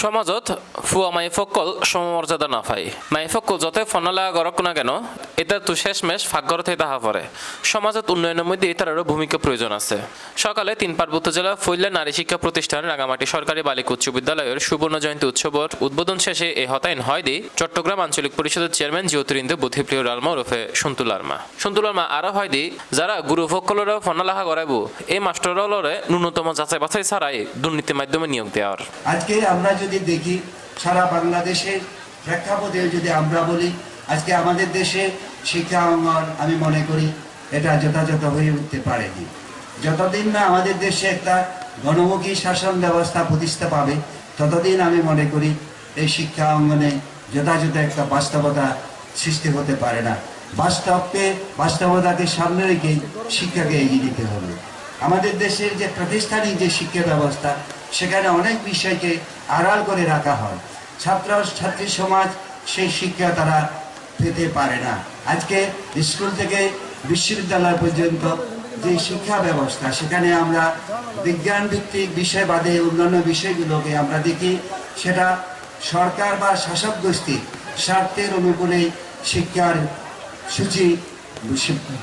সমাজত ফুয়া মাইফকল সমমর্যাদা না পাই মাইফকল যতে ফনালা গরক না কেন এটা তো শেষ শেষমেশ ফাঁকগরতে তাহা পড়ে সমাজত উন্নয়নের মধ্যে তারও ভূমিকা প্রয়োজন আছে। সকালে তিন পার্বত্য জেলা ফৈল্লা নারী শিক্ষা প্রতিষ্ঠান রাঙামাটি সরকারি বালিকা উচ্চ বিদ্যালয়ের সুবর্ণ জয়ন্তী উৎসবর উদ্বোধন শেষে এ হতাইন হয় দি চট্টগ্রাম আঞ্চলিক পরিষদের চেয়ারম্যান জ্যোতিরিন্দ্র বুদ্ধিপ্রিয় রালমা ওরফে সন্তুল আর্মা সন্তুল আর্মা আরও হয় দি যারা গুরু গুরুভক্কলরা ফনালাহা গড়াইব এই মাস্টারলরে ন্যূনতম যাচাই বাছাই ছাড়াই দুর্নীতির মাধ্যমে নিয়োগ দেওয়ার আজকে আমরা যদি দেখি, সারা বাংলাদেশের প্রেক্ষাপটে যদি আমরা বলি, আজকে আমাদের দেশে শিক্ষা অঙ্গন, আমি মনে করি এটা যথাযথ হয়ে উঠতে পারেনি। যতদিন না আমাদের দেশে একটা গণমুখী শাসন ব্যবস্থা প্রতিষ্ঠা পাবে, ততদিন আমি মনে করি এই শিক্ষা অঙ্গনে যথাযথ একটা বাস্তবতা সৃষ্টি হতে পারে না। বাস্তবকে, বাস্তবতাকে সামনে রেখেই শিক্ষাকে এগিয়ে দিতে হবে। আমাদের দেশের যে প্রাতিষ্ঠানিক যে শিক্ষা ব্যবস্থা, সেখানে অনেক বিষয়কে আড়াল করে রাখা হয়। ছাত্র, ছাত্রী সমাজ সেই শিক্ষা তারা পেতে পারে না। আজকে স্কুল থেকে বিশ্ববিদ্যালয় পর্যন্ত যে শিক্ষা ব্যবস্থা, সেখানে আমরা বিজ্ঞান ভিত্তিক বিষয় বাদে অন্যান্য বিষয়গুলোকে আমরা দেখি, সেটা সরকার বা শাসক গোষ্ঠী স্বার্থের অনুকূলে শিক্ষার সূচি,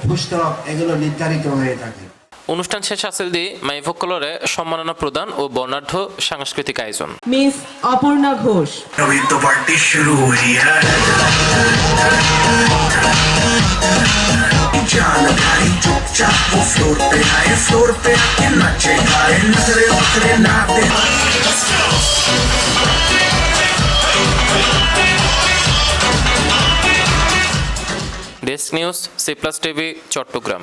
পুস্তক, এগুলো নির্ধারিত হয়ে থাকে। অনুষ্ঠান শেষ আসিল দি মাইফকলরে সম্মাননা প্রদান ও বর্ণাঢ্য সাংস্কৃতিক আয়োজন মিস অপর্ণা ঘোষ अभी तो पार्टी शुरू हुई है जान भाई चुपचाप वो फ्लोर पे आए फ्लोर पे आके नचे गाए नजरे उतरे नाते desk news C plus TV Chattogram